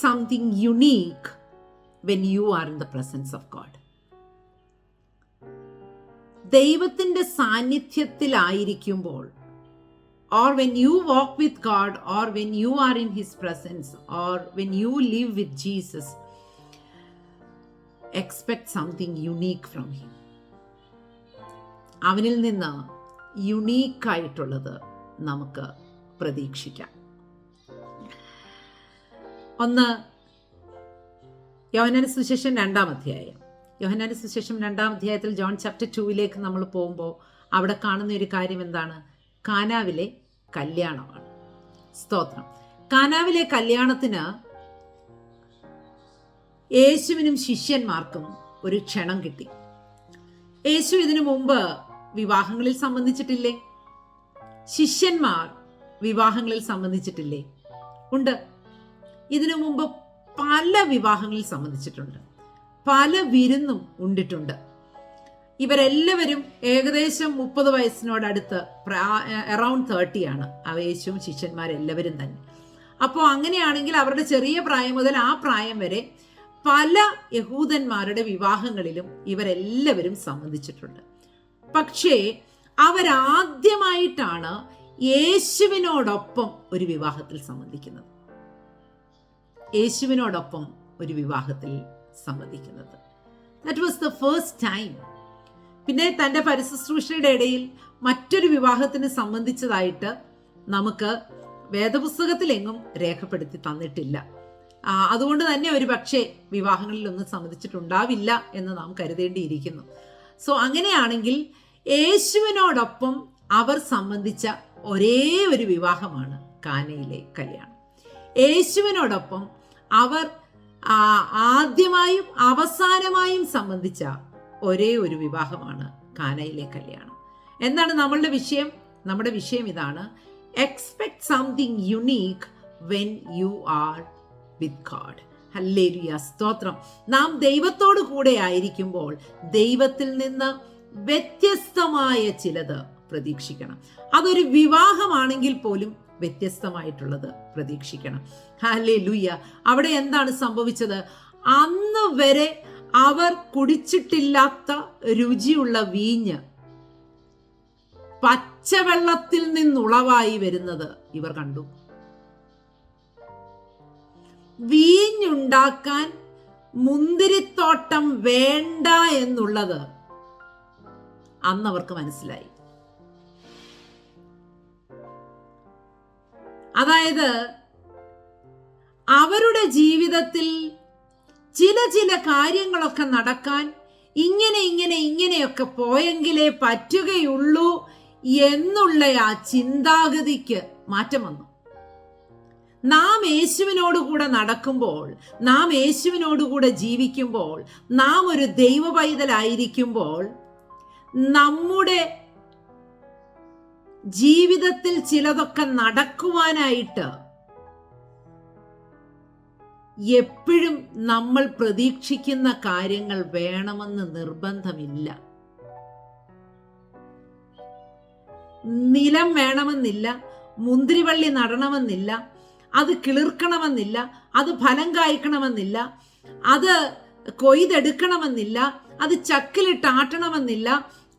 expect something unique when you are in the presence of God. ദൈവത്തിന്റെ സാന്നിധ്യത്തിലായിരിക്കുമ്പോൾ or when you walk with God or when you are in his presence or when you live with Jesus expect something unique from him അവനിൽ നിന്ന് യുണീക്കായിട്ടുള്ളത് നമുക്ക് പ്രതീക്ഷിക്കാം ഒന്ന് യോഹനാന സുശേഷം രണ്ടാം അധ്യായം. യോഹനാന സുശേഷം രണ്ടാം അധ്യായത്തിൽ ജോൺ ചാപ്റ്റർ ടൂവിലേക്ക് നമ്മൾ പോകുമ്പോൾ അവിടെ കാണുന്ന ഒരു കാര്യം എന്താണ്? കാനാവിലെ കല്യാണമാണ്. സ്തോത്രം. കാനാവിലെ കല്യാണത്തിന് യേശുവിനും ശിഷ്യന്മാർക്കും ഒരു ക്ഷണം കിട്ടി. യേശു ഇതിനു മുമ്പ് വിവാഹങ്ങളിൽ സംബന്ധിച്ചിട്ടില്ലേ? ശിഷ്യന്മാർ വിവാഹങ്ങളിൽ സംബന്ധിച്ചിട്ടില്ലേ? ഉണ്ട്. ഇതിനു മുമ്പ് പല വിവാഹങ്ങളിൽ സംബന്ധിച്ചിട്ടുണ്ട്. പല വിരുന്നും ഉണ്ടിട്ടുണ്ട്. ഇവരെല്ലാവരും ഏകദേശം മുപ്പത് വയസ്സിനോടടുത്ത് അറൗണ്ട് തേർട്ടിയാണ് അവയേശുവും ശിഷ്യന്മാരെല്ലാവരും തന്നെ. അപ്പോൾ അങ്ങനെയാണെങ്കിൽ അവരുടെ ചെറിയ പ്രായം മുതൽ ആ പ്രായം വരെ പല യഹൂദന്മാരുടെ വിവാഹങ്ങളിലും ഇവരെല്ലാവരും സംബന്ധിച്ചിട്ടുണ്ട്. പക്ഷേ അവരാദ്യമായിട്ടാണ് യേശുവിനോടൊപ്പം ഒരു വിവാഹത്തിൽ സംബന്ധിക്കുന്നത്. യേശുവിനോടൊപ്പം ഒരു വിവാഹത്തിൽ സംബന്ധിക്കുന്നത്. That was the first time പിന്നെ തന്റെ പരിശുശ്രൂഷയുടെ ഇടയിൽ മറ്റൊരു വിവാഹത്തിന് സംബന്ധിച്ചതായിട്ട് നമുക്ക് വേദപുസ്തകത്തിലെങ്ങും രേഖപ്പെടുത്തി തന്നിട്ടില്ല. അതുകൊണ്ട് തന്നെ ഒരു പക്ഷേ വിവാഹങ്ങളിലൊന്നും സംബന്ധിച്ചിട്ടുണ്ടാവില്ല എന്ന് നാം കരുതേണ്ടിയിരിക്കുന്നു. സോ അങ്ങനെയാണെങ്കിൽ യേശുവിനോടൊപ്പം അവർ സംബന്ധിച്ച ഒരേ ഒരു വിവാഹമാണ് കാനയിലെ കല്യാണം. യേശുവിനോടൊപ്പം അവർ ആദ്യമായും അവസാനമായും സംബന്ധിച്ച ഒരേ ഒരു വിവാഹമാണ് കാനയിലെ കല്യാണം. എന്താണ് നമ്മളുടെ വിഷയം? നമ്മുടെ വിഷയം ഇതാണ്. Expect something unique when you are with God hallelujah സ്തോത്രം. നാം ദൈവത്തോട് കൂടെ ആയിരിക്കുമ്പോൾ ദൈവത്തിൽ നിന്ന് വ്യത്യസ്തമായ ചിലത് പ്രതീക്ഷിക്കണം. അതൊരു വിവാഹമാണെങ്കിൽ പോലും വ്യത്യസ്തമായിട്ടുള്ളത് പ്രതീക്ഷിക്കണം. ഹാലേ ലുയ്യ അവിടെ എന്താണ് സംഭവിച്ചത്? അന്ന് വരെ അവർ കുടിച്ചിട്ടില്ലാത്ത രുചിയുള്ള വീഞ്ഞ് പച്ചവെള്ളത്തിൽ നിന്നുളവായി വരുന്നത് ഇവർ കണ്ടു. വീഞ്ഞുണ്ടാക്കാൻ മുന്തിരിത്തോട്ടം വേണ്ട എന്നുള്ളത് അന്നവർക്ക് മനസ്സിലായി. അതായത് അവരുടെ ജീവിതത്തിൽ ചില ചില കാര്യങ്ങളൊക്കെ നടക്കാൻ ഇങ്ങനെ ഇങ്ങനെ ഇങ്ങനെയൊക്കെ പോയെങ്കിലേ പറ്റുകയുള്ളൂ എന്നുള്ള ആ ചിന്താഗതിക്ക് മാറ്റം വന്നു. നാം യേശുവിനോടുകൂടെ നടക്കുമ്പോൾ നാം യേശുവിനോടുകൂടെ ജീവിക്കുമ്പോൾ നാം ഒരു ദൈവ പൈതലായിരിക്കുമ്പോൾ നമ്മുടെ ജീവിതത്തിൽ ചിലതൊക്കെ നടക്കുവാനായിട്ട് എപ്പോഴും നമ്മൾ പ്രതീക്ഷിക്കുന്ന കാര്യങ്ങൾ വേണമെന്ന് നിർബന്ധമില്ല. നിലം വേണമെന്നില്ല മുന്തിരിവള്ളി നടണമെന്നില്ല അത് കിളിർക്കണമെന്നില്ല അത് ഫലം കായ്ക്കണമെന്നില്ല അത് കൊയ്തെടുക്കണമെന്നില്ല അത് ചക്കിലിട്ടാട്ടണമെന്നില്ല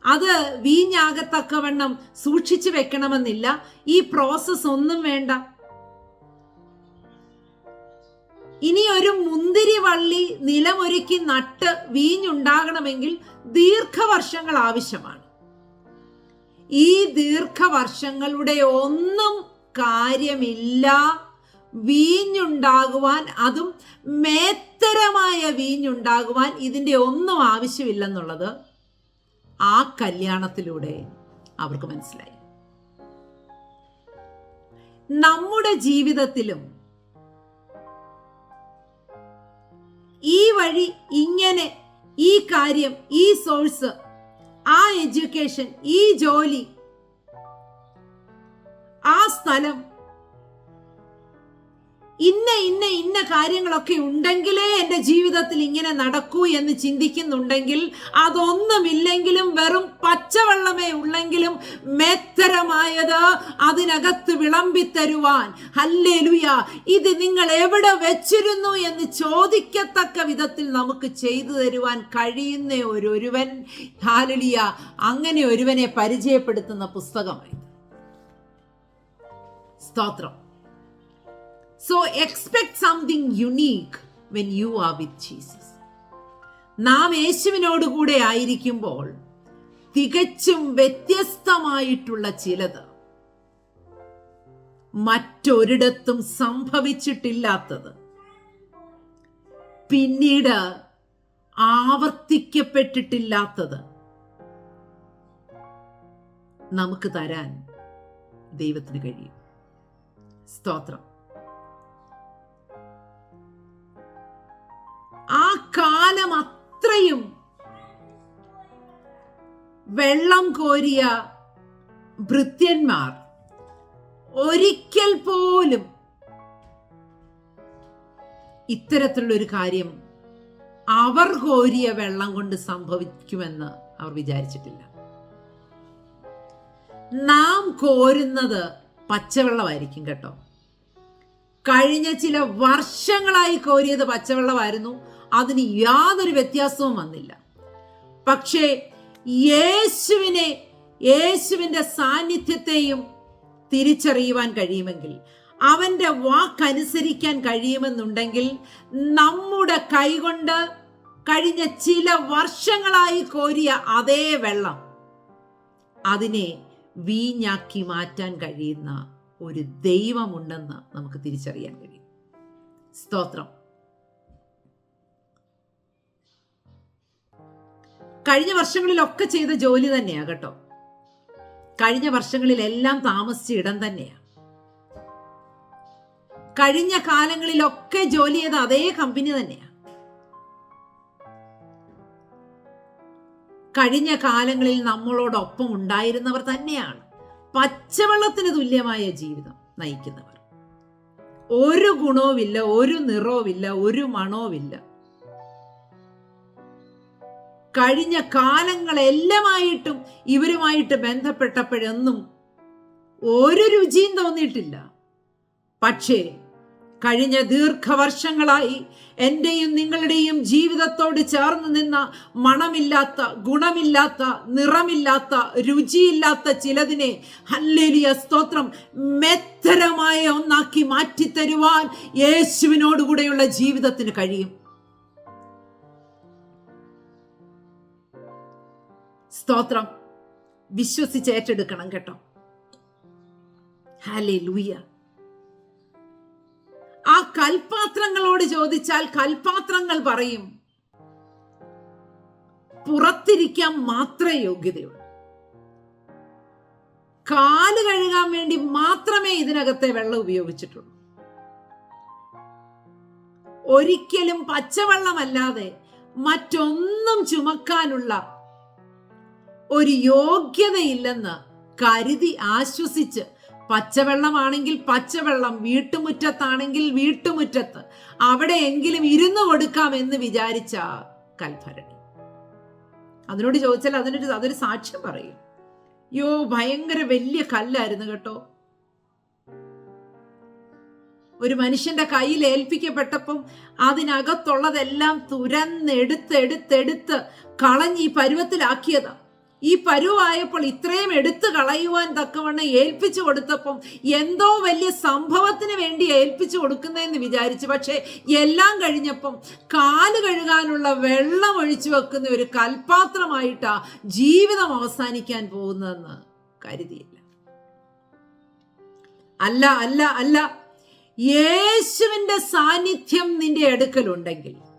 അത് വീഞ്ഞാകത്തക്കവണ്ണം സൂക്ഷിച്ചു വെക്കണമെന്നില്ല. ഈ പ്രോസസ് ഒന്നും വേണ്ട. ഇനി ഒരു മുന്തിരി വള്ളി നിലമൊരുക്കി നട്ട് വീഞ്ഞുണ്ടാകണമെങ്കിൽ ദീർഘവർഷങ്ങൾ ആവശ്യമാണ്. ഈ ദീർഘവർഷങ്ങളുടെ ഒന്നും കാര്യമില്ല. വീഞ്ഞുണ്ടാകുവാൻ അതും മേത്തരമായ വീഞ്ഞുണ്ടാകുവാൻ ഇതിന്റെ ഒന്നും ആവശ്യമില്ലെന്നുള്ളത് ആ കല്യാണത്തിലൂടെ അവർക്ക് മനസ്സിലായി. നമ്മുടെ ജീവിതത്തിലും ഈ വഴി ഇങ്ങനെ ഈ കാര്യം ഈ സോഴ്സ് ആ എഡ്യൂക്കേഷൻ ഈ ജോലി ആ സ്ഥലം ഇന്ന ഇന്ന ഇന്ന കാര്യങ്ങളൊക്കെ ഉണ്ടെങ്കിലേ എന്റെ ജീവിതത്തിൽ ഇങ്ങനെ നടക്കൂ എന്ന് ചിന്തിക്കുന്നുണ്ടെങ്കിൽ അതൊന്നുമില്ലെങ്കിലും വെറും പച്ചവെള്ളമേ ഉള്ളെങ്കിലും മേത്തരമായത് അതിനകത്ത് വിളമ്പിത്തരുവാൻ. ഹല്ലേലുയ. ഇത് നിങ്ങൾ എവിടെ വെച്ചിരുന്നു എന്ന് ചോദിക്കത്തക്ക വിധത്തിൽ നമുക്ക് ചെയ്തു തരുവാൻ കഴിയുന്ന ഒരുവൻ ഹാലലിയ. അങ്ങനെ ഒരുവനെ പരിചയപ്പെടുത്തുന്ന പുസ്തകമായി സ്തോത്രം. So expect something unique when you are with Jesus നാം യേശുവിനോട് കൂടെ ആയിരിക്കുമ്പോൾ തികച്ചും വ്യത്യസ്തമായിട്ടുള്ള ചിലത് മറ്റൊരിടത്തും സംഭവിച്ചിട്ടില്ലാത്തത്. പിന്നീട് ആവർത്തിക്കപ്പെട്ടിട്ടില്ലാത്തത് നമുക്ക് തരാൻ ദൈവത്തിന് കഴിയും. സ്തോത്രം. കാലം അത്രയും വെള്ളം കോരിയ ഭൃത്യന്മാർ ഒരിക്കൽ പോലും ഇത്തരത്തിലുള്ള ഒരു കാര്യം അവർ കോരിയ വെള്ളം കൊണ്ട് സംഭവിക്കുമെന്ന് അവർ വിചാരിച്ചിട്ടില്ല. നാം കോരുന്നത് പച്ചവെള്ളമായിരിക്കും കേട്ടോ. കഴിഞ്ഞ ചില വർഷങ്ങളായി കോരിയത് പച്ചവെള്ളമായിരുന്നു. അതിന് യാതൊരു വ്യത്യാസവും വന്നില്ല. പക്ഷേ യേശുവിനെ യേശുവിന്റെ സാന്നിധ്യത്തെയും തിരിച്ചറിയുവാൻ കഴിയുമെങ്കിൽ അവന്റെ വാക്കനുസരിക്കാൻ കഴിയുമെന്നുണ്ടെങ്കിൽ നമ്മുടെ കൈകൊണ്ട് കഴിഞ്ഞ ചില വർഷങ്ങളായി കോരിയ അതേ വെള്ളം അതിനെ വീഞ്ഞാക്കി മാറ്റാൻ കഴിയുന്ന ഒരു ദൈവമുണ്ടെന്ന് നമുക്ക് തിരിച്ചറിയാൻ കഴിയും. സ്തോത്രം. കഴിഞ്ഞ വർഷങ്ങളിലൊക്കെ ചെയ്ത ജോലി തന്നെയാ കേട്ടോ. കഴിഞ്ഞ വർഷങ്ങളിലെല്ലാം താമസിച്ച ഇടം തന്നെയാ. കഴിഞ്ഞ കാലങ്ങളിലൊക്കെ ജോലി ചെയ്ത അതേ കമ്പനി തന്നെയാ. കഴിഞ്ഞ കാലങ്ങളിൽ നമ്മളോടൊപ്പം ഉണ്ടായിരുന്നവർ തന്നെയാണ്. പച്ചവെള്ളത്തിന് തുല്യമായ ജീവിതം നയിക്കുന്നവർ. ഒരു ഗുണവുമില്ല ഒരു നിറവുമില്ല ഒരു മണവുമില്ല. കഴിഞ്ഞ കാലങ്ങളെല്ലാമായിട്ടും ഇവരുമായിട്ട് ബന്ധപ്പെട്ടപ്പോഴൊന്നും ഒരു രുചിയും തോന്നിയിട്ടില്ല. പക്ഷേ കഴിഞ്ഞ ദീർഘവർഷങ്ങളായി എന്റെയും നിങ്ങളുടെയും ജീവിതത്തോട് ചേർന്ന് നിന്ന മണമില്ലാത്ത ഗുണമില്ലാത്ത നിറമില്ലാത്ത രുചിയില്ലാത്ത ചിലതിനെ ഹല്ലേലിയ സ്തോത്രം മെത്തരമായ ഒന്നാക്കി മാറ്റിത്തരുവാൻ യേശുവിനോടുകൂടെയുള്ള ജീവിതത്തിന് കഴിയും. സ്തോത്രം. വിശ്വസിച്ച് ഏറ്റെടുക്കണം കേട്ടോ. ഹാലേ ലൂയ ആ കൽപാത്രങ്ങളോട് ചോദിച്ചാൽ കൽപാത്രങ്ങൾ പറയും പുറത്തിരിക്കാൻ മാത്രമേ യോഗ്യതയുള്ളൂ. കാൽ കഴുകാൻ വേണ്ടി മാത്രമേ ഇതിനകത്തെ വെള്ളം ഉപയോഗിച്ചിട്ടുള്ളൂ. ഒരിക്കലും പച്ചവെള്ളമല്ലാതെ മറ്റൊന്നും ചുമക്കാനുള്ള ഒരു യോഗ്യതയില്ലെന്ന് കരുതി ആശ്വസിച്ച് പച്ചവെള്ളമാണെങ്കിൽ പച്ചവെള്ളം വീട്ടുമുറ്റത്താണെങ്കിൽ വീട്ടുമുറ്റത്ത്. അവിടെയെങ്കിലും ഇരുന്നു കൊടുക്കാം എന്ന് വിചാരിച്ച കൽഭരണി അതിനോട് ചോദിച്ചാൽ അതിനൊരു അതൊരു സാക്ഷ്യം പറയും. യോ ഭയങ്കര വലിയ കല്ലായിരുന്നു കേട്ടോ. ഒരു മനുഷ്യന്റെ കയ്യിൽ ഏൽപ്പിക്കപ്പെട്ടപ്പം അതിനകത്തുള്ളതെല്ലാം തുരന്നെടുത്തെടുത്തെടുത്ത് കളഞ്ഞ് ഈ പരുവത്തിലാക്കിയതാ. ഈ പരുവായപ്പോൾ ഇത്രയും എടുത്തു കളയുവാൻ തക്കവണ്ണം ഏൽപ്പിച്ചു കൊടുത്തപ്പം എന്തോ വലിയ സംഭവത്തിന് വേണ്ടി ഏൽപ്പിച്ചു കൊടുക്കുന്നതെന്ന് വിചാരിച്ചു. പക്ഷേ എല്ലാം കഴിഞ്ഞപ്പം കാൽ കഴുകാനുള്ള വെള്ളം ഒഴിച്ചു വെക്കുന്ന ഒരു കൽപാത്രമായിട്ടാ ജീവിതം അവസാനിക്കാൻ പോകുന്നതെന്ന് കരുതിയില്ല. അല്ല അല്ല അല്ല. യേശുവിന്റെ സാന്നിധ്യം നിന്റെ അടുക്കലുണ്ടെങ്കിൽ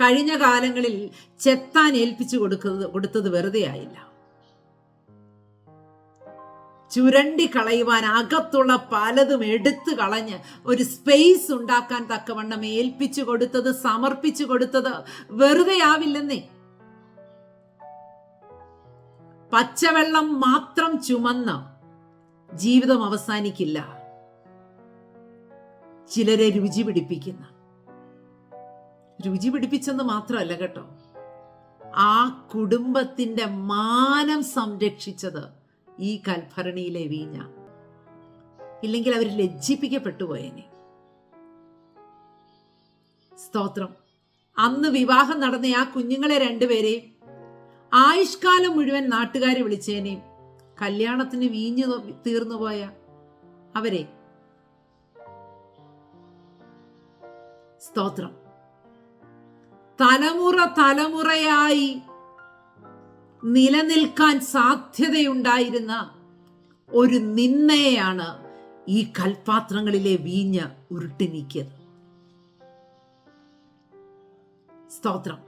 കഴിഞ്ഞ കാലങ്ങളിൽ ചെത്താൻ ഏൽപ്പിച്ചു കൊടുക്കുന്നത് കൊടുത്തത് വെറുതെ ആയില്ല. ചുരണ്ടി കളയുവാൻ അകത്തുള്ള പലതും എടുത്തു കളഞ്ഞ് ഒരു സ്പേസ് ഉണ്ടാക്കാൻ തക്കവണ്ണം ഏൽപ്പിച്ചു കൊടുത്തത് സമർപ്പിച്ചു കൊടുത്തത് വെറുതെ ആവില്ലെന്നേ. പച്ചവെള്ളം മാത്രം ചുമന്ന ജീവിതം അവസാനിക്കില്ല. ചിലരെ രുചി പിടിപ്പിക്കുന്ന രുചി പിടിപ്പിച്ചെന്ന് മാത്രമല്ല കേട്ടോ. ആ കുടുംബത്തിന്റെ മാനം സംരക്ഷിച്ചത് ഈ കൽഭരണിയിലെ വീഞ്ഞ. ഇല്ലെങ്കിൽ അവർ ലജ്ജിപ്പിക്കപ്പെട്ടു പോയേനെ. സ്തോത്രം. അന്ന് വിവാഹം നടന്ന ആ കുഞ്ഞുങ്ങളെ രണ്ടുപേരെയും ആയുഷ്കാലം മുഴുവൻ നാട്ടുകാരെ വിളിച്ചേനെയും കല്യാണത്തിന് വീഞ്ഞു തീർന്നു പോയ അവരെ. സ്തോത്രം. തലമുറ തലമുറയായി നിലനിൽക്കാൻ സാധ്യതയുണ്ടായിരുന്ന ഒരു നിന്നയെയാണ് ഈ കൽപാത്രങ്ങളിലെ വീഞ്ഞ് ഉരുട്ടി നീക്കിയത് സ്തോത്രം.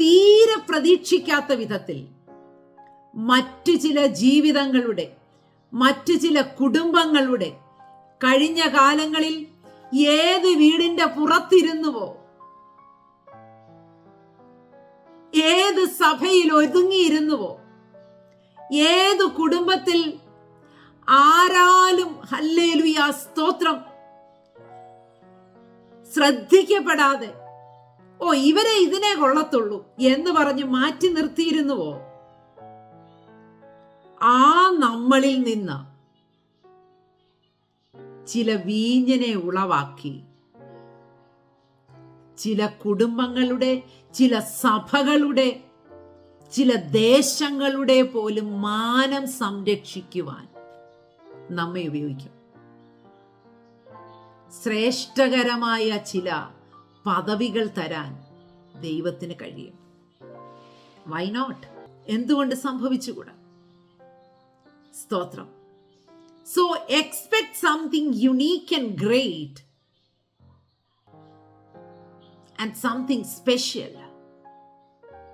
തീരെ പ്രതീക്ഷിക്കാത്ത വിധത്തിൽ മറ്റു ചില ജീവിതങ്ങളുടെ മറ്റു ചില കുടുംബങ്ങളുടെ കഴിഞ്ഞ കാലങ്ങളിൽ ഏത് വീടിന്റെ പുറത്തിരുന്നുവോ ഏത് സഭയിൽ ഒതുങ്ങിയിരുന്നുവോ ഏത് കുടുംബത്തിൽ ആരാലും ഹല്ലേലുയ സ്തോത്രം. ശ്രദ്ധിക്കപ്പെടാതെ ഓ ഇവരെ ഇതിനെ കൊള്ളത്തുള്ളൂ എന്ന് പറഞ്ഞ് മാറ്റി നിർത്തിയിരുന്നുവോ ആ നമ്മളിൽ നിന്ന് ചില വീഞ്ഞിനെ ഉളവാക്കി. ചില കുടുംബങ്ങളുടെ ചില സഭകളുടെ ചില ദേശങ്ങളുടെ പോലും മാനം സംരക്ഷിക്കുവാൻ നമ്മെ ഉപയോഗിക്കും. ശ്രേഷ്ഠകരമായ ചില പദവികൾ തരാൻ ദൈവത്തിന് കഴിയും. വൈ നോട്ട് എന്തുകൊണ്ട് സംഭവിച്ചുകൂടാ? സ്തോത്രം. So expect something unique and great and something special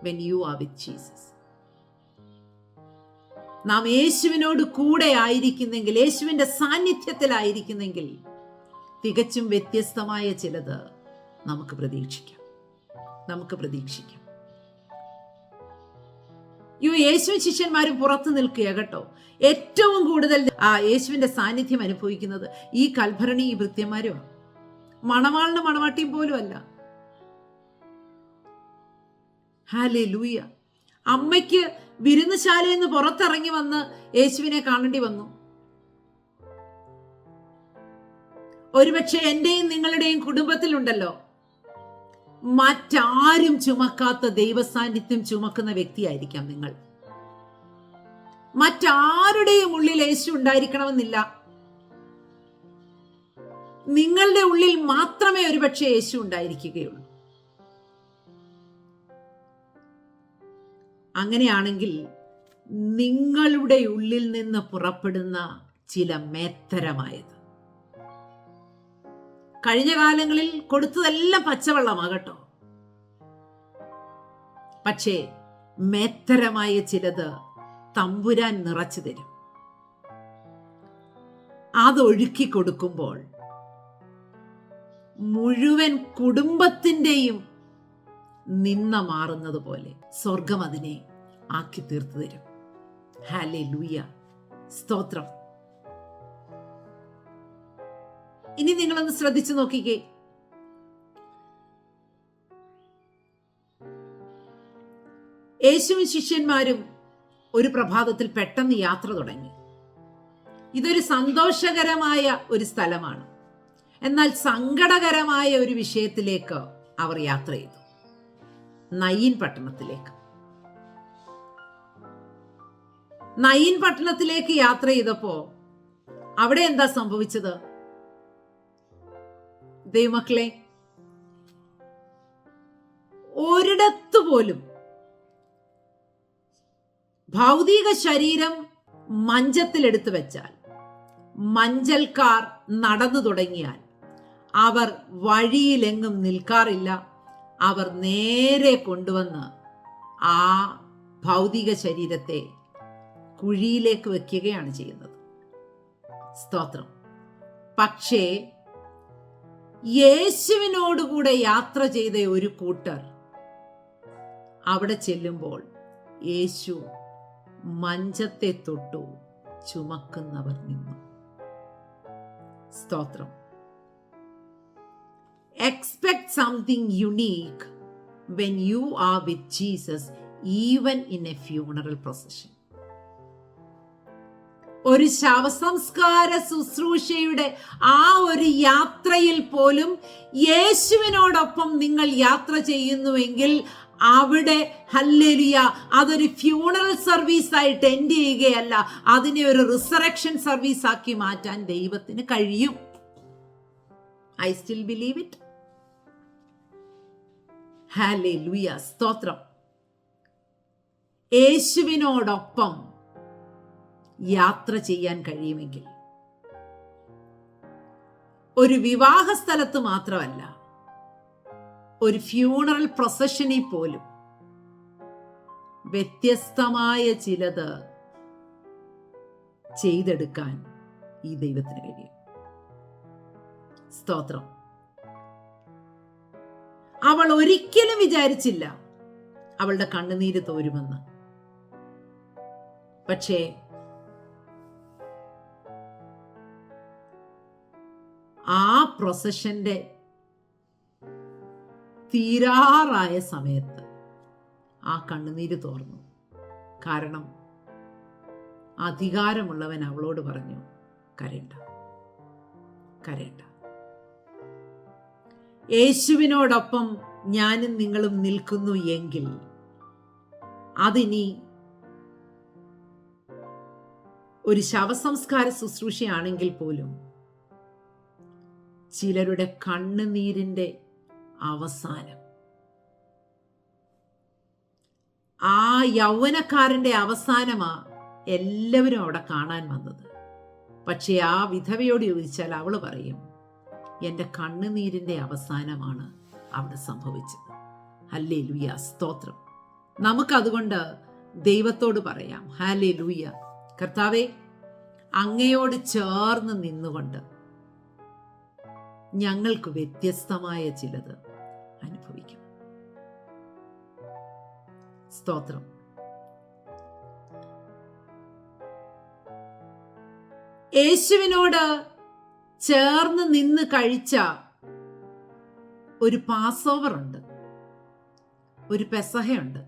when you are with Jesus. നാം യേശുവിനോട് കൂടെ ആയിരിക്കുന്നെങ്കിൽ യേശുവിന്റെ സാന്നിധ്യത്തിലായിരിക്കുന്നെങ്കിൽ തികച്ചും വ്യത്യസ്തമായ ചിലത് നമുക്ക് പ്രതീക്ഷിക്കാം നമുക്ക് പ്രതീക്ഷിക്കാം യോ യേശു ശിഷ്യന്മാരും പുറത്തു നിൽക്കുക കേട്ടോ. ഏറ്റവും കൂടുതൽ ആ യേശുവിന്റെ സാന്നിധ്യം അനുഭവിക്കുന്നത് ഈ കൽഭരണി ഈ വൃത്യന്മാരും മണവാളിന് മണവാട്ടിയും പോലും അല്ല ഹാലേ ലൂയ അമ്മയ്ക്ക് വിരുന്നുശാലയിൽ നിന്ന് പുറത്തിറങ്ങി വന്ന് യേശുവിനെ കാണേണ്ടി വന്നു. ഒരുപക്ഷെ എന്റെയും നിങ്ങളുടെയും കുടുംബത്തിലുണ്ടല്ലോ. മറ്റാരും ചുമക്കാത്ത ദൈവസാന്നിധ്യം ചുമക്കുന്ന വ്യക്തിയായിരിക്കാം നിങ്ങൾ. മറ്റാരുടെയും ഉള്ളിൽ യേശു ഉണ്ടായിരിക്കണമെന്നില്ല. നിങ്ങളുടെ ഉള്ളിൽ മാത്രമേ ഒരുപക്ഷെ യേശു ഉണ്ടായിരിക്കുകയുള്ളൂ. അങ്ങനെയാണെങ്കിൽ നിങ്ങളുടെ ഉള്ളിൽ നിന്ന് പുറപ്പെടുന്ന ചില മേത്തരമായത് കഴിഞ്ഞ കാലങ്ങളിൽ കൊടുത്തതെല്ലാം പച്ചവെള്ളമാകട്ടോ പക്ഷേ മേത്തരമായ ചിലത് തമ്പുരാൻ നിറച്ചു തരും. അതൊഴുക്കി കൊടുക്കുമ്പോൾ മുഴുവൻ കുടുംബത്തിന്റെയും നിന്ന മാറുന്നത് പോലെ സ്വർഗം അതിനെ ആക്കി തീർത്തു തരും. ഹാലേ ലൂയ സ്തോത്രം. ഇനി നിങ്ങളൊന്ന് ശ്രദ്ധിച്ചു നോക്കിക്കേ. യേശുവും ശിഷ്യന്മാരും ഒരു പ്രഭാതത്തിൽ പെട്ടെന്ന് യാത്ര തുടങ്ങി. ഇതൊരു സന്തോഷകരമായ ഒരു സ്ഥലമാണ്. എന്നാൽ സങ്കടകരമായ ഒരു വിഷയത്തിലേക്ക് അവർ യാത്ര ചെയ്തു. നയിൻ പട്ടണത്തിലേക്ക്. നയിൻ പട്ടണത്തിലേക്ക് യാത്ര ചെയ്തപ്പോ അവിടെ എന്താ സംഭവിച്ചത്? ദൈവമക്കളെ ഒരിടത്തു പോലും ഭൗതിക ശരീരം മഞ്ചത്തിലെടുത്തു വെച്ചാൽ മഞ്ചൽക്കാർ നടന്നു തുടങ്ങിയാൽ അവർ വഴിയിലെങ്ങും നിൽക്കാറില്ല. അവർ നേരെ കൊണ്ടുവന്ന് ആ ഭൗതിക ശരീരത്തെ കുഴിയിലേക്ക് വെക്കുകയാണ് ചെയ്യുന്നത്. സ്തോത്രം. പക്ഷേ യേശുവിനോടുകൂടെ യാത്ര ചെയ്ത ഒരു കൂട്ടർ അവിടെ ചെല്ലുമ്പോൾ യേശു മഞ്ചത്തെ തൊട്ടു ചുമക്കുന്നവർ നിന്നു. സ്തോത്രം. Expect something unique when you are with Jesus even in a funeral procession ഒരു ശവസംസ്കാര ശുശ്രൂഷയുടെ ആ ഒരു യാത്രയിൽ പോലും യേശുവിനോടൊപ്പം നിങ്ങൾ യാത്ര ചെയ്യുന്നുവെങ്കിൽ അവിടെ ഹല്ലേലിയ അതൊരു ഫ്യൂണറൽ സർവീസ് ആയിട്ട് എൻഡ് ചെയ്യുകയല്ല. അതിനെ ഒരു റിസറക്ഷൻ സർവീസ് ആക്കി മാറ്റാൻ ദൈവത്തിന് കഴിയും. ഐ സ്റ്റിൽ ബിലീവ് ഇറ്റ് ഹാലേ ലുയ സ്തോത്രം. യേശുവിനോടൊപ്പം യാത്ര ചെയ്യാൻ കഴിയുമെങ്കിൽ. ഒരു വിവാഹ സ്ഥലത്ത് മാത്രമല്ല ഒരു ഫ്യൂണറൽ പ്രൊസഷനിൽ പോലും വ്യത്യസ്തമായ ചിലത് ചെയ്തെടുക്കാൻ ഈ ദൈവത്തിന് കഴിയും. സ്തോത്രം. അവൾ ഒരിക്കലും വിചാരിച്ചില്ല അവളുടെ കണ്ണുനീര് തോരുമെന്ന്. പക്ഷേ ആ പ്രൊസഷന്റെ തീരാറായ സമയത്ത് ആ കണ്ണുനീര് തോർന്നു. കാരണം അധികാരമുള്ളവൻ അവളോട് പറഞ്ഞു കരയണ്ട കരയണ്ട. യേശുവിനോടൊപ്പം ഞാനും നിങ്ങളും നിൽക്കുന്നു എങ്കിൽ അതിനി ഒരു ശവസംസ്കാര ശുശ്രൂഷയാണെങ്കിൽ പോലും ചിലരുടെ കണ്ണുനീരിന്റെ അവസാനം. ആ യൗവനക്കാരന്റെ അവസാനമാ എല്ലാവരും അവിടെ കാണാൻ വന്നത്. പക്ഷേ ആ വിധവയോട് ചോദിച്ചാൽ അവൾ പറയും എന്റെ കണ്ണുനീരിന്റെ അവസാനമാണ് അവിടെ സംഭവിച്ചത്. ഹല്ലേ ലൂയ സ്തോത്രം. നമുക്കതുകൊണ്ട് ദൈവത്തോട് പറയാം ഹാലേ ലൂയ കർത്താവെ അങ്ങയോട് ചേർന്ന് നിന്നുകൊണ്ട് ഞങ്ങൾക്ക് വ്യത്യസ്തമായ ചിലത് അനുഭവിക്കും. സ്തോത്രം. യേശുവിനോട് ചേർന്ന് നിന്ന് കഴിച്ച ഒരു പാസ് ഓവർ ഉണ്ട്. ഒരു പെസഹയുണ്ട്.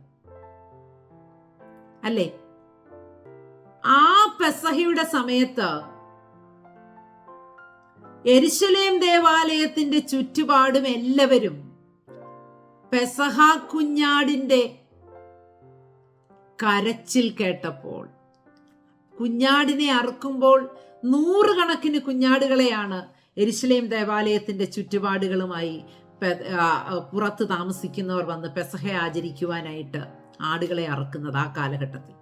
അല്ലേ? ആ പെസഹയുടെ സമയത്ത് എരിശലേം ദേവാലയത്തിന്റെ ചുറ്റുപാടും എല്ലാവരും പെസഹ കുഞ്ഞാടിന്റെ കരച്ചിൽ കേട്ടപ്പോൾ കുഞ്ഞാടിനെ അറുക്കുമ്പോൾ നൂറുകണക്കിന് കുഞ്ഞാടുകളെയാണ് എരിശലേം ദേവാലയത്തിന്റെ ചുറ്റുപാടുകളുമായി പുറത്ത് താമസിക്കുന്നവർ വന്ന് പെസഹ ആചരിക്കുവാനായിട്ട് ആടുകളെ അറുക്കുന്നത് ആ കാലഘട്ടത്തിൽ.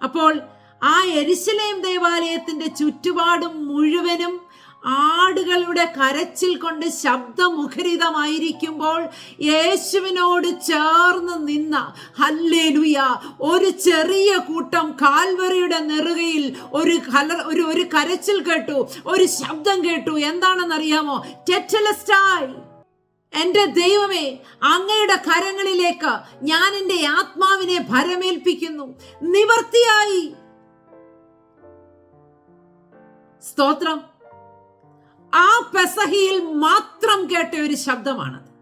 അപ്പോൾ ആ എരിശലേം ദേവാലയത്തിന്റെ ചുറ്റുപാടും മുഴുവനും ആടുകളുടെ കരച്ചിൽ കൊണ്ട് ശബ്ദമുഖരിതമായിരിക്കുമ്പോൾ യേശുവിനോട് ചേർന്ന് നിന്ന ഹല്ലേലുയ ഒരു ചെറിയ കൂട്ടം കാൽവറിയുടെ നെറുകയിൽ ഒരു കല ഒരു ഒരു കരച്ചിൽ കേട്ടു ഒരു ശബ്ദം കേട്ടു. എന്താണെന്നറിയാമോ? ടെറ്റലസ്റ്റായി എന്റെ ദൈവമേ അങ്ങയുടെ കരങ്ങളിലേക്ക് ഞാൻ എന്റെ ആത്മാവിനെ ഭരമേൽപ്പിക്കുന്നു. നിവർത്തിയായി. സ്തോത്രം. ആ പെസഹിയിൽ മാത്രം കേട്ട ഒരു ശബ്ദമാണ്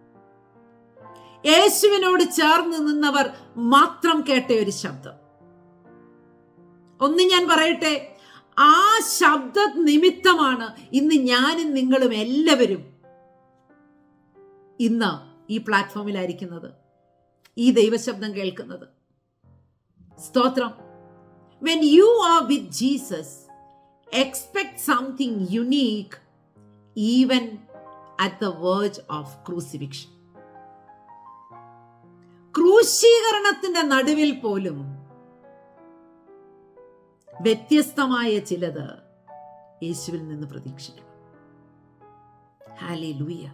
യേശുവിനോട് ചേർന്ന് നിന്നവർ മാത്രം കേട്ട ഒരു ശബ്ദം. ഒന്ന് ഞാൻ പറയട്ടെ ആ ശബ്ദ നിമിത്തമാണ് ഇന്ന് ഞാനും നിങ്ങളും എല്ലാവരും ഇന്ന് ഈ പ്ലാറ്റ്ഫോമിലായിരിക്കുന്നത് ഈ ദൈവശബ്ദം കേൾക്കുന്നത്. സ്തോത്രം. When you are with Jesus expect something unique even at the verge of crucifixion ക്രൂശീകരണത്തിന്റെ നടുവിൽ പോലും വ്യത്യസ്തമായ ചിലത് യേശുവിൽ നിന്ന് പ്രതീക്ഷിക്കണം ഹാലി ലൂയ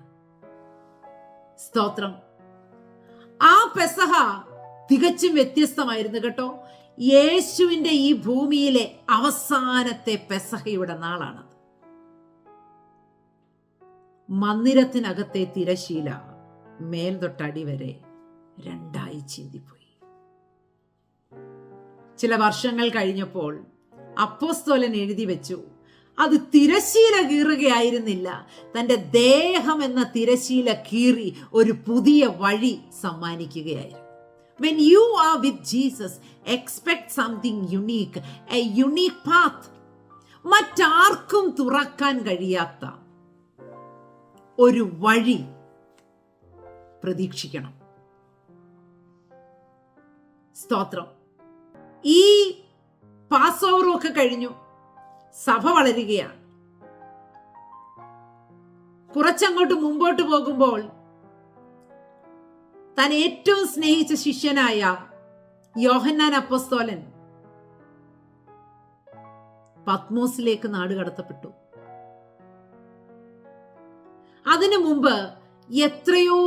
സ്തോത്രം. ആ പെസഹ തികച്ചും വ്യത്യസ്തമായിരുന്നു കേട്ടോ. യേശുവിന്റെ ഈ ഭൂമിയിലെ അവസാനത്തെ പെസഹയുടെ നാളാണത്. മന്ദിരത്തിനകത്തെ തിരശീല മേൽ തൊട്ടടി വരെ രണ്ടായി ചിന്തിപ്പോയി. ചില വർഷങ്ങൾ കഴിഞ്ഞപ്പോൾ അപ്പോസ്തോലൻ എഴുതി വെച്ചു അത് തിരശീല കീറുകയായിരുന്നില്ല. തന്റെ ദേഹം എന്ന തിരശീല കീറി ഒരു പുതിയ വഴി സമ്മാനിക്കുകയായിരുന്നു. When you are with Jesus expect something unique a unique path മറ്റാർക്കും തുറക്കാൻ കഴിയാത്ത ഒരു വഴി പ്രതീക്ഷിക്കണം. സ്തോത്രം. ഈ പാസ് ഓവറും ഒക്കെ കഴിഞ്ഞു. സഭ വളരുകയാണ്. കുറച്ചങ്ങോട്ട് മുമ്പോട്ട് പോകുമ്പോൾ താൻ ഏറ്റവും സ്നേഹിച്ച ശിഷ്യനായ യോഹന്നാൻ അപ്പസ്തോലൻ പത്മോസിലേക്ക് നാട് കടത്തപ്പെട്ടു അതിനു മുമ്പ് എത്രയോ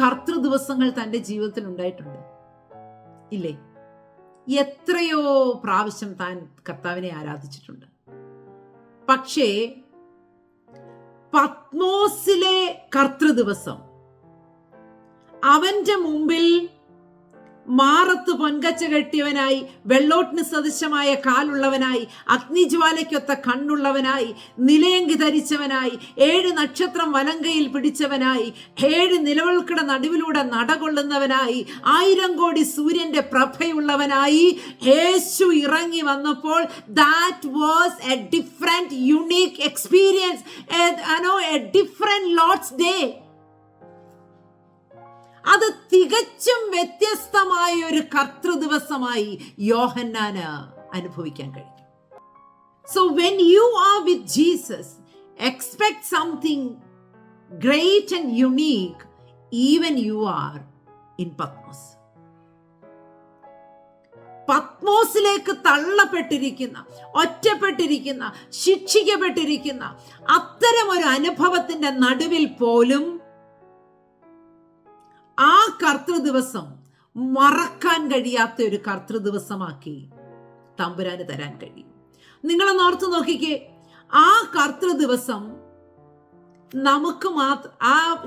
കർത്തൃ ദിവസങ്ങൾ തന്റെ ജീവിതത്തിൽ ഉണ്ടായിട്ടുണ്ട്. ഇല്ലേ? എത്രയോ പ്രാവശ്യം താൻ കർത്താവിനെ ആരാധിച്ചിട്ടുണ്ട്. പക്ഷേ പത്മോസിലെ കർത്തൃ ദിവസം അവന്റെ മുമ്പിൽ മാറത്ത് പൊൻകച്ച കെട്ടിയവനായി വെള്ളോട്ടിന് സദൃശമായ കാലുള്ളവനായി അഗ്നിജ്വാലയ്ക്കൊത്ത കണ്ണുള്ളവനായി നിലയങ്കി ധരിച്ചവനായി ഏഴ് നക്ഷത്രം വലങ്കയിൽ പിടിച്ചവനായി ഏഴ് നിലവിൾക്കട നടുവിലൂടെ നടകൊള്ളുന്നവനായി ആയിരം കോടി സൂര്യന്റെ പ്രഭയുള്ളവനായി യേശു ഇറങ്ങി വന്നപ്പോൾ that was a different unique experience a Lord's day അത് തികച്ചും വ്യത്യസ്തമായ ഒരു കർത്തൃ ദിവസമായി യോഹന്നാന് അനുഭവിക്കാൻ കഴിഞ്ഞു. So when you are with Jesus expect something great and unique even you are in Patmos പത്മോസിലേക്ക് തള്ളപ്പെട്ടിരിക്കുന്ന ഒറ്റപ്പെട്ടിരിക്കുന്ന ശിക്ഷിക്കപ്പെട്ടിരിക്കുന്ന അത്തരം ഒരു അനുഭവത്തിന്റെ നടുവിൽ പോലും ആ കർത്തൃ ദിവസം മറക്കാൻ കഴിയാത്ത ഒരു കർത്തൃ ദിവസമാക്കി തമ്പുരാന് തരാൻ കഴിയും. നിങ്ങളൊന്ന് ഓർത്ത് നോക്കിക്കേ. ആ കർത്തൃ ദിവസം നമുക്ക് മാത്ര ആ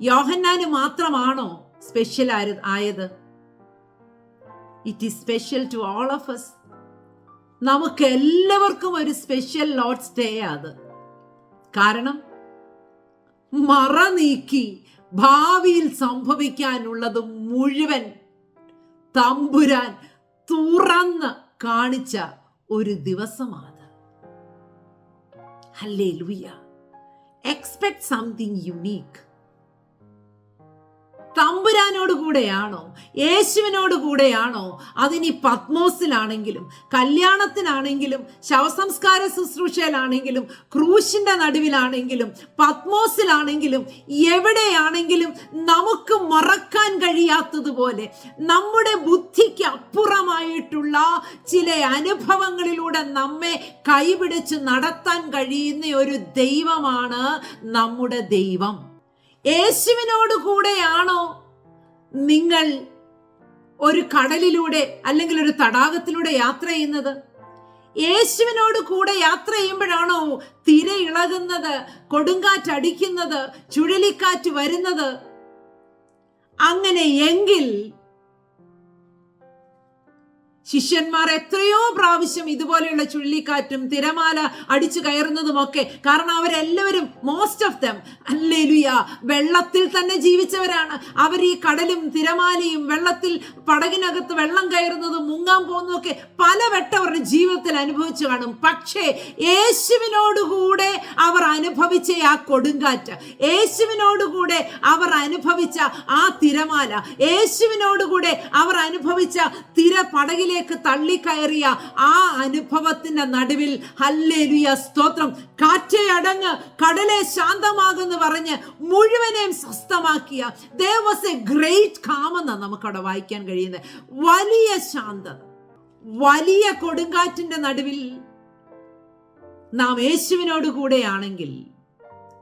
യോഹന്നാന് മാത്രമാണോ സ്പെഷ്യൽ ആയത്? It is special to all of us. നമുക്ക് എല്ലാവർക്കും ഒരു സ്പെഷ്യൽ ലോഡ്സ് ഡേ അത്. കാരണം മറ നീക്കി ഭാവിയിൽ സംഭവിക്കാനുള്ളത് മുഴുവൻ തമ്പുരാൻ തുറന്ന് കാണിച്ച ഒരു ദിവസമാണ് ഹല്ലേ ലുയ എക്സ്പെക്ട് സംതിങ് യുണീക്ക് തമ്പുരാനോട് കൂടെയാണോ? യേശുവിനോട് കൂടെയാണോ? അതിനി പത്മോസിലാണെങ്കിലും കല്യാണത്തിനാണെങ്കിലും ശവസംസ്കാര ശുശ്രൂഷയിലാണെങ്കിലും ക്രൂശിന്റെ നടുവിലാണെങ്കിലും പത്മോസിലാണെങ്കിലും എവിടെയാണെങ്കിലും നമുക്ക് മറക്കാൻ കഴിയാത്തതുപോലെ നമ്മുടെ ബുദ്ധിക്ക് അപ്പുറമായിട്ടുള്ള ചില അനുഭവങ്ങളിലൂടെ നമ്മെ കൈപിടിച്ച് നടത്താൻ കഴിയുന്ന ഒരു ദൈവമാണ് നമ്മുടെ ദൈവം. യേശുവിനോട് കൂടെയാണോ നിങ്ങൾ ഒരു കടലിലൂടെ അല്ലെങ്കിൽ ഒരു തടാകത്തിലൂടെ യാത്ര ചെയ്യുന്നത്? യേശുവിനോട് കൂടെ യാത്ര ചെയ്യുമ്പോഴാണോ തിര ഇളകുന്നത് കൊടുങ്കാറ്റ് അടിക്കുന്നത് ചുഴലിക്കാറ്റ് വരുന്നത്? അങ്ങനെ എങ്കിൽ ശിഷ്യന്മാർ എത്രയോ പ്രാവശ്യം ഇതുപോലെയുള്ള ചുഴലിക്കാറ്റും തിരമാല അടിച്ചു കയറുന്നതുമൊക്കെ. കാരണം അവരെല്ലാവരും മോസ്റ്റ് ഓഫ് ദം അല്ലേലുയ വെള്ളത്തിൽ തന്നെ ജീവിച്ചവരാണ്. അവർ ഈ കടലും തിരമാലയും വെള്ളത്തിൽ പടകിനകത്ത് വെള്ളം കയറുന്നതും മുങ്ങാൻ പോകുന്നതൊക്കെ പലവട്ടം അവരുടെ ജീവിതത്തിൽ അനുഭവിച്ചു കാണും. പക്ഷേ യേശുവിനോടുകൂടെ അവർ അനുഭവിച്ച ആ കൊടുങ്കാറ്റ് യേശുവിനോടുകൂടെ അവർ അനുഭവിച്ച ആ തിരമാല യേശുവിനോടുകൂടെ അവർ അനുഭവിച്ച തിര പടകിലേക്ക് തള്ളിക്കയറിയ ആ അനുഭവത്തിന്റെ നടുവിൽ ഹല്ലേലുയ സ്തോത്രം. കാറ്റേ അടങ്ങ് കടലെ ശാന്തമാകുന്നു പറഞ്ഞ് മുഴുവനെയും സ്വസ്ഥമാക്കിയ. ദേവസ് എ ഗ്രേറ്റ് കാമെന്ന നമുക്കവിടെ വായിക്കാൻ കഴിയുന്നത്. വലിയ ശാന്തത. വലിയ കൊടുങ്കാറ്റിന്റെ നടുവിൽ നാം യേശുവിനോട് കൂടെയാണെങ്കിൽ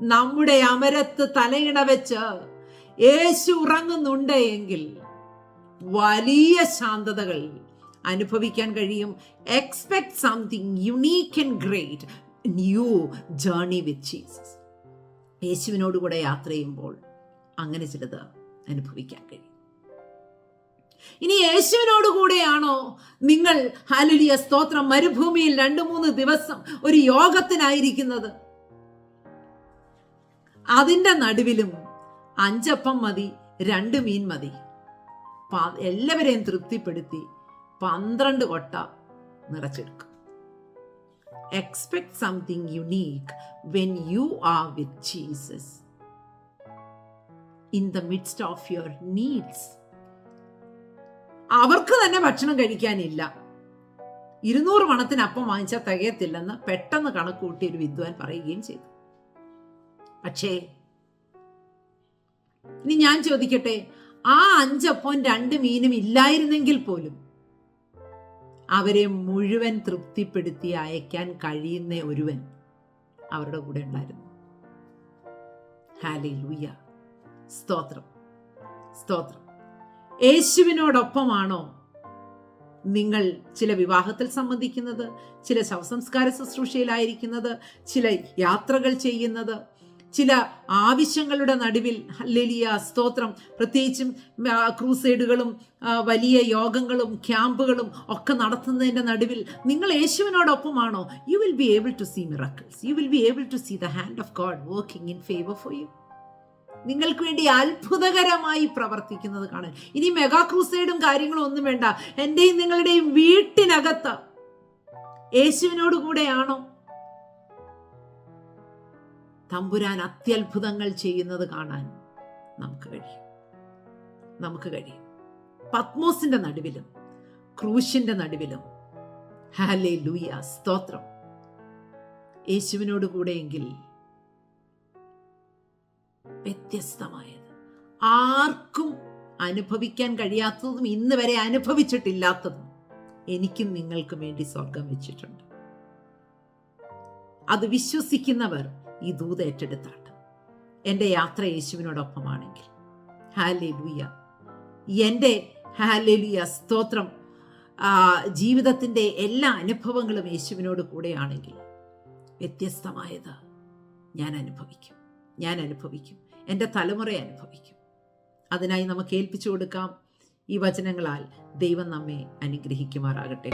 നമ്മുടെ അമരത്ത് തലയിണ വെച്ച് യേശു ഉറങ്ങുന്നുണ്ട് എങ്കിൽ വലിയ ശാന്തതകൾ അനുഭവിക്കാൻ കഴിയും. Expect something unique and great new journey with Jesus യേശുവിനോട് കൂടെ യാത്ര ചെയ്യുമ്പോൾ അങ്ങനെ ചിലത് അനുഭവിക്കാൻ കഴിയും. ഇനി യേശുവിനോട് കൂടെയാണോ? നിങ്ങൾ ഹാലുലിയ സ്തോത്രം മരുഭൂമിയിൽ രണ്ടു മൂന്ന് ദിവസം ഒരു യോഗത്തിനായിരിക്കുന്നത്. അതിന്റെ നടുവിലും അഞ്ചപ്പം മതി രണ്ട് മീൻ മതി. എല്ലാവരെയും തൃപ്തിപ്പെടുത്തി പന്ത്രണ്ട് വട്ട നിറച്ചെടുക്കും. Expect something unique when you are with Jesus in the midst of your needs അവർക്ക് തന്നെ ഭക്ഷണം കഴിക്കാനില്ല. ഇരുന്നൂറ് മണത്തിന് അപ്പം വാങ്ങിച്ചാൽ തികയത്തില്ലെന്ന് പെട്ടെന്ന് കണക്ക് കൂട്ടി ഒരു വിദ്വാൻ പറയുകയും ചെയ്തു. പക്ഷേ ഇനി ഞാൻ ചോദിക്കട്ടെ ആ അഞ്ചപ്പം രണ്ട് മീനും ഇല്ലായിരുന്നെങ്കിൽ പോലും അവരെ മുഴുവൻ തൃപ്തിപ്പെടുത്തി അയക്കാൻ കഴിയുന്ന ഒരുവൻ അവരുടെ കൂടെ ഉണ്ടായിരുന്നു. ഹാലി ലൂയ സ്തോത്രം. സ്തോത്രം. യേശുവിനോടൊപ്പമാണോ നിങ്ങൾ ചില വിവാഹത്തിൽ സംബന്ധിക്കുന്നത് ചില ശവസംസ്കാര ശുശ്രൂഷയിലായിരിക്കുന്നത് ചില യാത്രകൾ ചെയ്യുന്നത്? ചില ആവശ്യങ്ങളുടെ നടുവിൽ ലലിയ സ്തോത്രം. പ്രത്യേകിച്ചും ക്രൂസൈഡുകളും വലിയ യോഗങ്ങളും ക്യാമ്പുകളും ഒക്കെ നടത്തുന്നതിന്റെ നടുവിൽ നിങ്ങൾ യേശുവിനോടൊപ്പമാണോ? You will be able to see miracles you will be able to see the hand of God working in favour for you നിങ്ങൾക്ക് വേണ്ടി അത്ഭുതകരമായി പ്രവർത്തിക്കുന്നത് കാണാൻ. ഇനി മെഗാ ക്രൂസൈഡും കാര്യങ്ങളും ഒന്നും വേണ്ട. എന്റെയും നിങ്ങളുടെയും വീട്ടിനകത്ത് യേശുവിനോട് കൂടെയാണോ? തമ്പുരാൻ അത്യത്ഭുതങ്ങൾ ചെയ്യുന്നത് കാണാൻ നമുക്ക് കഴിയും. നമുക്ക് കഴിയും. പത്മോസിന്റെ നടുവിലും ക്രൂശിന്റെ നടുവിലും. ഹാലേ ലൂയ സ്തോത്രം. യേശുവിനോട് കൂടെയെങ്കിൽ വ്യത്യസ്തമായത്. ആർക്കും അനുഭവിക്കാൻ കഴിയാത്തതും ഇന്ന് വരെ അനുഭവിച്ചിട്ടില്ലാത്തതും എനിക്കും നിങ്ങൾക്കും വേണ്ടി സ്വർഗം വെച്ചിട്ടുണ്ട്. അത് വിശ്വസിക്കുന്നവർ ഈ ദൂത ഏറ്റെടുത്താട്ട്. എന്റെ യാത്ര യേശുവിനോടൊപ്പമാണെങ്കിൽ. ഹാലേ ലൂയ എന്റെ ഹാലേ ലൂയ സ്തോത്രം ജീവിതത്തിന്റെ എല്ലാ അനുഭവങ്ങളും യേശുവിനോട് കൂടെയാണെങ്കിൽ വ്യത്യസ്തമായത് ഞാൻ അനുഭവിക്കും. ഞാൻ അനുഭവിക്കും. എന്റെ തലമുറ അനുഭവിക്കും. അതിനായി നമുക്ക് ഏൽപ്പിച്ചു കൊടുക്കാം ഈ വചനങ്ങളാൽ ദൈവം നമ്മെ അനുഗ്രഹിക്കുമാറാകട്ടെ.